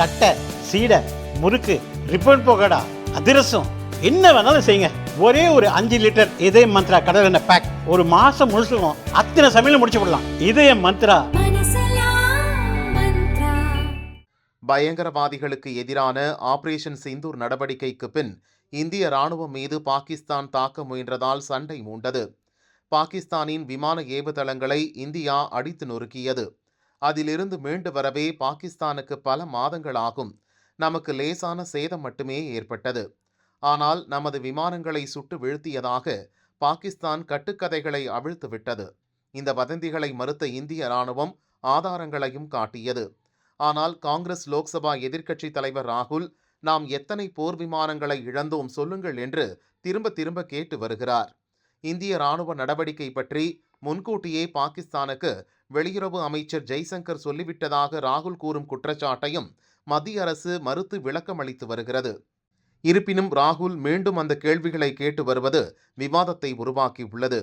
தட்டை சீடை முறுக்கு ரிப்பன் போகடா அதிரசம் என்ன வேணாலும் செய்யுங்க. ஒரே ஒரு அஞ்சு லிட்டர் இதய மந்த்ரா கடல் எண்ணெய் பேக் ஒரு மாசம் முழுசுக்கும் அத்தனை சமையல் முடிச்சு விடலாம் இதய மந்த்ரா. பயங்கரவாதிகளுக்கு எதிரான ஆபரேஷன் சிந்தூர் நடவடிக்கைக்கு பின் இந்திய ராணுவம் மீது பாகிஸ்தான் தாக்க முயன்றதால் சண்டை மூண்டது. பாகிஸ்தானின் விமான ஏவுதளங்களை இந்தியா அடித்து நொறுக்கியது. அதிலிருந்து மீண்டு வரவே பாகிஸ்தானுக்கு பல மாதங்களாகும். நமக்கு லேசான சேதம் மட்டுமே ஏற்பட்டது. ஆனால் நமது விமானங்களை சுட்டு வீழ்த்தியதாக பாகிஸ்தான் கட்டுக்கதைகளை அவிழ்த்து விட்டது. இந்த வதந்திகளை மறுத்த இந்திய ராணுவம் ஆதாரங்களையும் காட்டியது. ஆனால் காங்கிரஸ் லோக்சபா எதிர்க்கட்சித் தலைவர் ராகுல் நாம் எத்தனை போர் விமானங்களை இழந்தோம் சொல்லுங்கள் என்று திரும்ப திரும்ப கேட்டு வருகிறார். இந்திய ராணுவ நடவடிக்கை பற்றி முன்கூட்டியே பாகிஸ்தானுக்கு வெளியுறவு அமைச்சர் ஜெய்சங்கர் சொல்லிவிட்டதாக ராகுல் கூறும் குற்றச்சாட்டையும் மத்திய அரசு மறுத்து விளக்கமளித்து வருகிறது. இருப்பினும் ராகுல் மீண்டும் அந்த கேள்விகளை கேட்டு வருவது விவாதத்தை உருவாக்கியுள்ளது.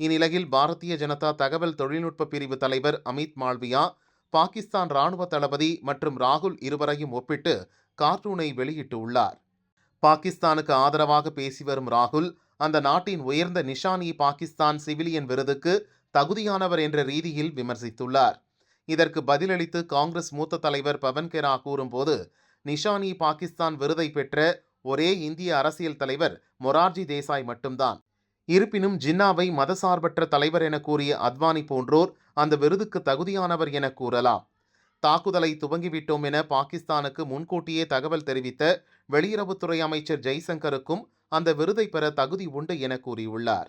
இந்நிலையில் பாரதிய ஜனதா தகவல் தொழில்நுட்ப பிரிவு தலைவர் அமித் மால்வியா பாகிஸ்தான் ராணுவ தளபதி மற்றும் ராகுல் இருவரையும் ஒப்பிட்டு கார்ட்டூனை வெளியிட்டுள்ளார் பாகிஸ்தானுக்கு ஆதரவாக பேசி வரும் ராகுல் அந்த நாட்டின் உயர்ந்த நிஷான் இ பாகிஸ்தான் சிவிலியன் விருதுக்கு தகுதியானவர் என்ற ரீதியில் விமர்சித்துள்ளார். இதற்கு பதிலளித்து காங்கிரஸ் மூத்த தலைவர் பவன் கெரா கூறும்போது நிஷான் இ பாகிஸ்தான் விருதை பெற்ற ஒரே இந்திய அரசியல் தலைவர் மொரார்ஜி தேசாய் மட்டும்தான். இருப்பினும் ஜின்னாவை மதசார்பற்ற தலைவர் என கூறிய அத்வானி போன்றோர் அந்த விருதுக்கு தகுதியானவர் என கூறலாம். தாக்குதலை துவங்கிவிட்டோம் என பாகிஸ்தானுக்கு முன்கூட்டியே தகவல் தெரிவித்த வெளியுறவுத்துறை அமைச்சர் ஜெய்சங்கருக்கும் அந்த விருதை பெற தகுதி உண்டு என கூறியுள்ளார்.